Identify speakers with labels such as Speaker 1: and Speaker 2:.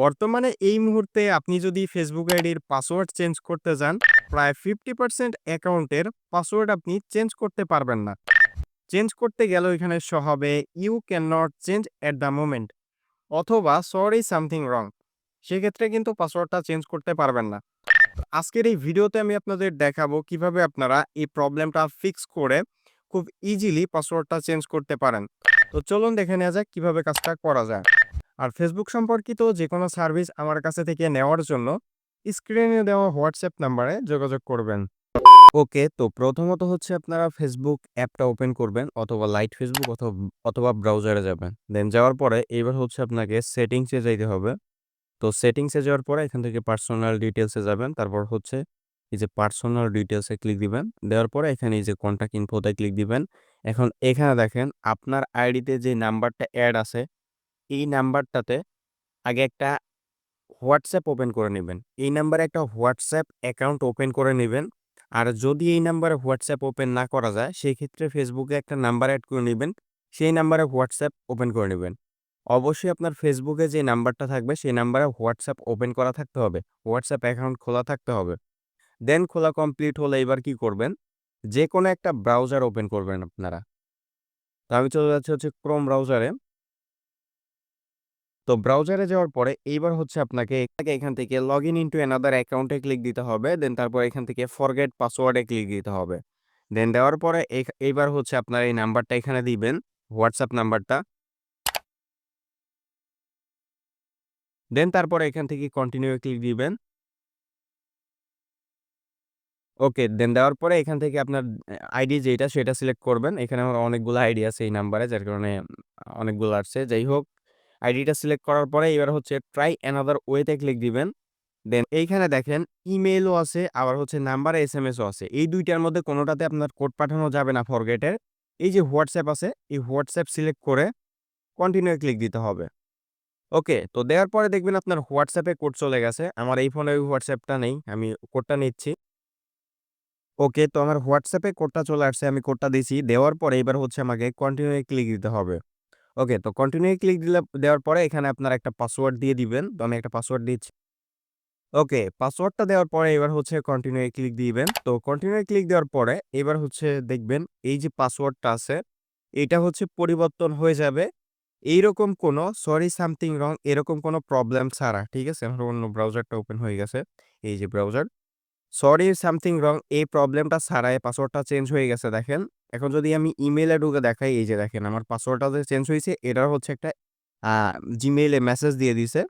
Speaker 1: বর্তমানে এই মুহূর্তে আপনি যদি ফেসবুক আইডির পাসওয়ার্ড চেঞ্জ করতে যান, প্রায় 50% অ্যাকাউন্টের পাসওয়ার্ড আপনি চেঞ্জ করতে পারবেন না। চেঞ্জ করতে গেলেও এখানে শো হবে you can not change at the moment অথবা সরি সামথিং রং। সেক্ষেত্রে কিন্তু পাসওয়ার্ডটা চেঞ্জ করতে পারবেন না। আজকের এই ভিডিওতে আমি আপনাদের দেখাবো কীভাবে আপনারা এই প্রবলেমটা ফিক্স করে খুব ইজিলি পাসওয়ার্ডটা চেঞ্জ করতে পারেন। তো চলুন দেখে নেওয়া যাক কীভাবে কাজটা করা যায়। আর ফেসবুক সম্পর্কিত যেকোনো সার্ভিস আমার কাছে থেকে নেওয়ার জন্য স্ক্রিনে দেওয়া হোয়াটসঅ্যাপ নাম্বারে যোগাযোগ করবেন। ওকে, তো প্রথমত হচ্ছে আপনারা ফেসবুক অ্যাপটা ওপেন করবেন অথবা লাইট ফেসবুক অথ অথবা ব্রাউজারে যাবেন। দেন যাওয়ার পরে এইবার হচ্ছে আপনাকে সেটিংসে যাইতে হবে। তো সেটিংসে যাওয়ার পরে এখান থেকে পার্সোনাল ডিটেলসে যাবেন। তারপর হচ্ছে এই যে পার্সোনাল ডিটেলসে ক্লিক দিবেন। দেওয়ার পরে এখানে এই যে কনট্যাক্ট ইনফোতে ক্লিক দিবেন। এখন এখানে দেখেন আপনার আইডিতে যে নাম্বারটা অ্যাড আছে, এই নাম্বারটাতে আগে একটা হোয়াটসঅ্যাপ ওপেন করে নেবেন এই নাম্বারে একটা হোয়াটসঅ্যাপ অ্যাকাউন্ট ওপেন করে নেবেন আর যদি এই নাম্বারে হোয়াটসঅ্যাপ ওপেন না করা যায়, সেক্ষেত্রে Facebook এ একটা নাম্বার অ্যাড করে নেবেন সেই নাম্বারে হোয়াটসঅ্যাপ ওপেন করে নেবেন অবশ্যই আপনার ফেসবুকে যে নাম্বারটা থাকবে সেই নাম্বারে হোয়াটসঅ্যাপ ওপেন করা থাকতে হবে। হোয়াটসঅ্যাপ অ্যাকাউন্ট খোলা থাকতে হবে। দেন খোলা কমপ্লিট হলে এবার কি করবেন? যেকোনো একটা ব্রাউজার ওপেন করবেন আপনারা। তো আমি চলে যাচ্ছি হচ্ছে ক্রোম ব্রাউজারে। তো ব্রাউজারে যাওয়ার পরে এইবার হচ্ছে আপনাকে এখান থেকে লগইন ইনটু অ্যানাদার অ্যাকাউন্টে ক্লিক দিতে হবে। দেন তারপর এখান থেকে ফরগেট পাসওয়ার্ডে ক্লিক দিতে হবে। দেন দেওয়ার পরে এইবার হচ্ছে আপনার এই নাম্বারটা এখানে দিবেন, হোয়াটসঅ্যাপ নাম্বারটা। দেন তারপরে এখান থেকে কন্টিনিউ ক্লিক দিবেন। ওকে, দেন দেওয়ার পরে এখান থেকে আপনার আইডি যেটা সেটা সিলেক্ট করবেন। এখানে আমার অনেকগুলো আইডি আছে এই নাম্বারে যার কারণে অনেকগুলো আসছে। যাই হোক, আইডিটা সিলেক্ট করার পরে এবার হচ্ছে ট্রাই অ্যানাদার ওয়েতে ক্লিক দিবেন। দেন এইখানে দেখেন ইমেইলও আছে আবার হচ্ছে নাম্বারে এসও আছে। এই দুইটার মধ্যে কোনোটাতে আপনার কোড পাঠানো যাবে না ফরগেটের। এই যে হোয়াটসঅ্যাপ আছে, এই হোয়াটসঅ্যাপ সিলেক্ট করে কন্টিনিউ ক্লিক দিতে হবে। ওকে, তো দেওয়ার পরে দেখবেন আপনার হোয়াটসঅ্যাপে কোড চলে গেছে। আমার এই ফোনে হোয়াটসঅ্যাপটা নেই। আমি কোডটা নিচ্ছি। ওকে, তো আমার হোয়াটসঅ্যাপে কোডটা চলে আসছে। আমি কোডটা দিছি। দেওয়ার পরে এবার হচ্ছে আমাকে কন্টিনিউ ক্লিক দিতে হবে। ওকে, তো কন্টিনিউ ক্লিক দিলে দেওয়ার পরে এখানে আপনার একটা পাসওয়ার্ড দিয়ে দিবেন। তো আমি একটা পাসওয়ার্ড দিচ্ছি। ওকে, পাসওয়ার্ডটা দেওয়ার পরে এবার হচ্ছে কন্টিনিউ ক্লিক দিবেন। তো কন্টিনিউ ক্লিক দেওয়ার পরে এবার হচ্ছে দেখবেন এই যে পাসওয়ার্ডটা আছে, এটা হচ্ছে পরিবর্তন হয়ে যাবে। এইরকম কোনো সরি সামথিং রং এরকম কোনো প্রবলেম ছাড়া। ঠিক আছে? আমার অন্য ব্রাউজারটা ওপেন হয়ে গেছে। এই যে ব্রাউজার। সরি সামথিং রং এই প্রবলেমটা ছাড়াই পাসওয়ার্ডটা চেঞ্জ হয়ে গেছে দেখেন। এখন যদি আমি ইমেইলে ঢুকে দেখাই, এই যে দেখেন, আমার পাসওয়ার্ডটা চেঞ্জ হয়েছে এটার হচ্ছে একটা জিমেইলে মেসেজ দিয়ে দিছে।